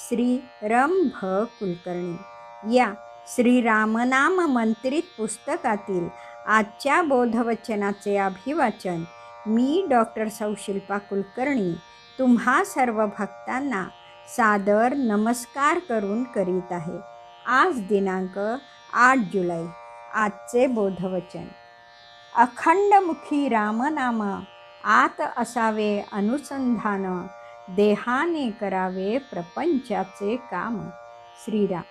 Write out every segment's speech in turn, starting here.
श्री रम भ कुलकर्णी या श्रीरामनाम मंत्रित पुस्तकातील आजच्या बोधवचनाचे अभिवाचन मी डॉक्टर सौशिल्पा कुलकर्णी तुम्हा सर्व भक्तांना सादर नमस्कार करून करीत आहे. आज दिनांक आठ जुलै आजचे बोधवचन. अखंडमुखी रामनाम आत असावे अनुसंधान देहाने करावे प्रपंचाचे काम. श्रीराम.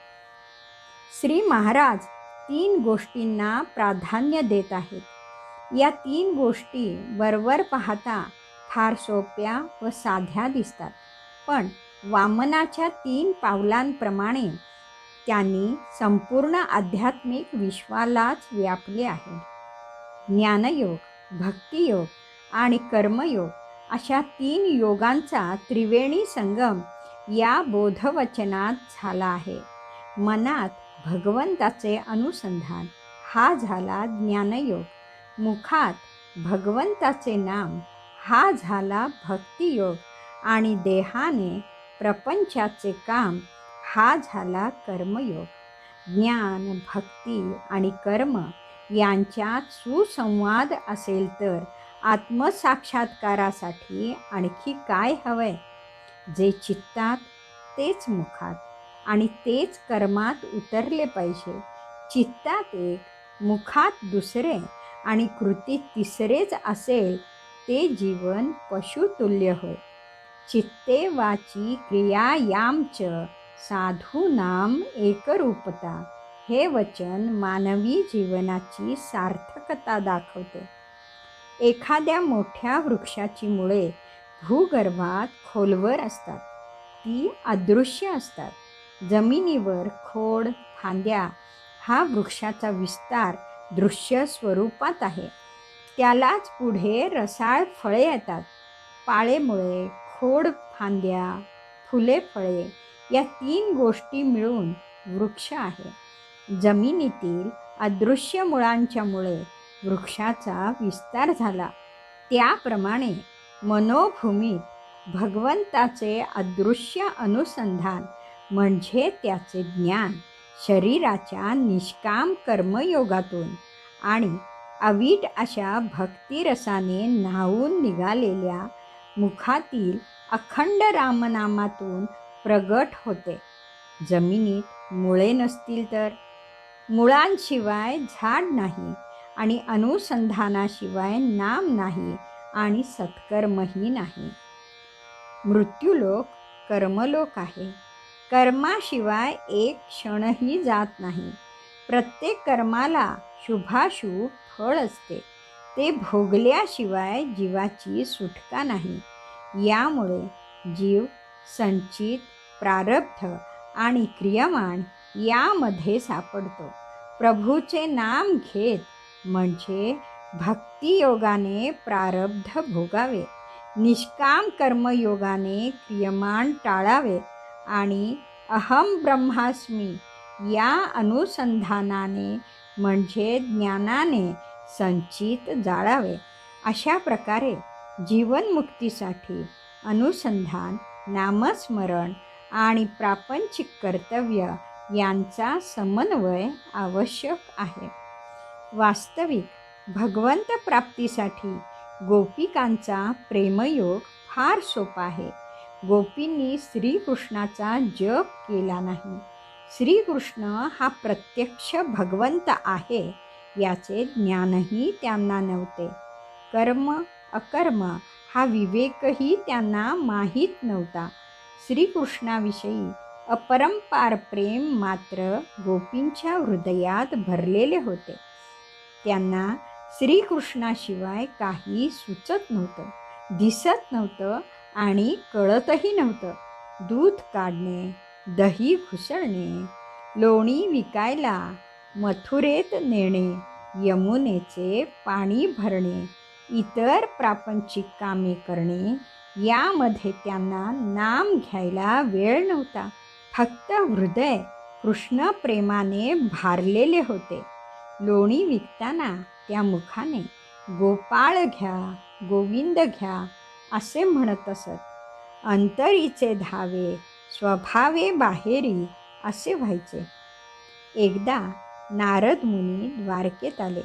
श्री महाराज तीन गोष्टींना प्राधान्य देत आहेत. या तीन गोष्टी वरवर पाहता फार सोप्या व साध्या दिसतात. पण वामनाच्या तीन पावलांप्रमाणे त्यांनी संपूर्ण आध्यात्मिक विश्वालाच व्यापले आहे. ज्ञानयोग भक्तियोग आणि कर्मयोग अशा तीन योगांचा त्रिवेणी संगम या बोधवचनात झाला आहे. मनात भगवंताचे अनुसंधान. हा झाला ज्ञानयोग. मुखात भगवंताचे नाम. हा झाला भक्तियोग. आणि देहाने प्रपंचाचे काम. हा झाला कर्मयोग. ज्ञान भक्ती आणि कर्म यांच्यात सुसंवाद असेल तर आत्मसाक्षात्कारासाठी आणखी काय हवंय? जे चित्तात तेच मुखात आणि तेच कर्मात उतरले पाहिजे. चित्तात एक मुखात दुसरे आणि कृतीत तिसरेच असेल ते जीवन पशुतुल्य होय. चित्ते वाची क्रिया यामच साधूनाम एकरूपता. हे वचन मानवी जीवनाची सार्थकता दाखवते. एखाद्या मोठ्या वृक्षाची मुळे भूगर्भात खोलवर असतात. ती अदृश्य असतात. जमिनीवर खोड फांद्या हा वृक्षाचा विस्तार दृश्य स्वरूपात आहे. त्यालाच पुढे रसाळ फळे येतात. पाळेमुळे खोड फांद्या फुले फळे या तीन गोष्टी मिळून वृक्ष आहे. जमिनीतील अदृश्य मुळांच्यामुळे वृक्षाचा विस्तार झाला. त्याप्रमाणे मनोभूमीत भगवंताचे अदृश्य अनुसंधान म्हणजे त्याचे ज्ञान शरीराच्या निष्काम कर्मयोगातून आणि अवीट अशा भक्तिरसाने न्हावून निघालेल्या मुखातील अखंड रामनामातून प्रगट होते. जमिनीत मुळे नसतील तर. मुळांशिवाय झाड नाही. आणि अनुसंधानाशिवाय नाम नाही आणि सत्कर्मही नाही. मृत्यूलोक कर्मलोक आहे. कर्माशिवाय एक क्षणही जात नाही. प्रत्येक कर्माला शुभाशुभ फळ असते. ते भोगल्याशिवाय जीवाची सुटका नाही. यामुळे जीव संचित प्रारब्ध आणि क्रियमाण यामध्ये सापडतो. प्रभूचे नाम घेत म्हणजे भक्तियोगाने प्रारब्ध भोगावे. निष्काम कर्मयोगाने क्रियमाण टाळावे आणि अहम ब्रह्मास्मी या अनुसंधानाने म्हणजे ज्ञानाने संचित जाळावे. अशा प्रकारे जीवनमुक्तीसाठी अनुसंधान नामस्मरण आणि प्रापंचिक कर्तव्य यांचा समन्वय आवश्यक आहे. वास्तविक भगवंत प्राप्तीसाठी गोपिकांचा प्रेमयोग फार सोपा आहे. गोपींनी श्रीकृष्णाचा जप केला नाही. श्रीकृष्ण हा प्रत्यक्ष भगवंत आहे याचे ज्ञानही त्यांना नव्हते. कर्म अकर्म हा विवेकही त्यांना माहीत नव्हता. श्रीकृष्णाविषयी अपरंपार प्रेम मात्र गोपींच्या हृदयात भरलेले होते. त्यांना श्रीकृष्णाशिवाय काही सुचत नव्हतं दिसत नव्हतं आणि कळतही नव्हतं. दूध काढणे दही घुसळणे लोणी विकायला मथुरेत नेणे यमुनेचे पाणी भरणे इतर प्रापंचिक कामे करणे यामध्ये त्यांना नाम घ्यायला वेळ नव्हता. फक्त हृदय कृष्णप्रेमाने भारलेले होते. लोणी विकताना त्या मुखाने गोपाळ घ्या गोविंद घ्या असे म्हणत असत. अंतरीचे धावे स्वभावे बाहेरी असे व्हायचे. एकदा नारद मुनी द्वारकेत आले.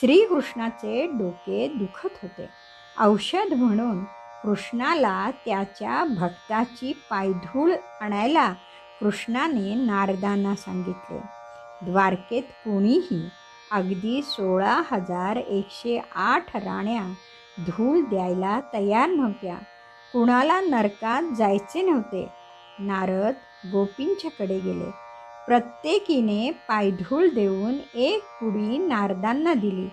श्रीकृष्णाचे डोके दुखत होते. औषध म्हणून कृष्णाला त्याच्या भक्ताची पायधूळ आणायला कृष्णाने नारदांना सांगितले. द्वारकेत कोणीही अगदी सोळा हजार एकशे आठ राण्या धूळ द्यायला तयार नव्हत्या. कुणाला नरकात जायचे नव्हते. नारद गोपींच्याकडे गेले. प्रत्येकीने पायधूळ देऊन एक पुडी नारदांना दिली.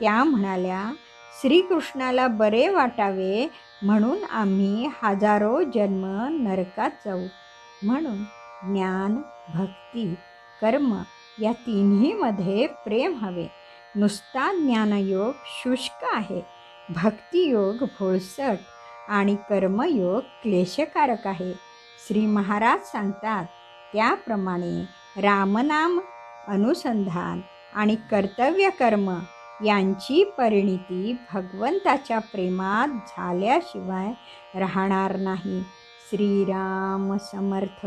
त्या म्हणाल्या श्रीकृष्णाला बरे वाटावे म्हणून आम्ही हजारो जन्म नरकात जाऊ. म्हणून ज्ञान भक्ती कर्म या तिन्हीमध्ये प्रेम हवे. नुसता ज्ञानयोग शुष्क आहे. भक्तियोग भोळसट आणि कर्मयोग क्लेशकारक आहे. श्री महाराज सांगतात त्याप्रमाणे रामनाम अनुसंधान आणि कर्तव्य कर्म यांची परिणिती भगवंताच्या प्रेमात झाल्याशिवाय राहणार नाही. श्रीराम समर्थ.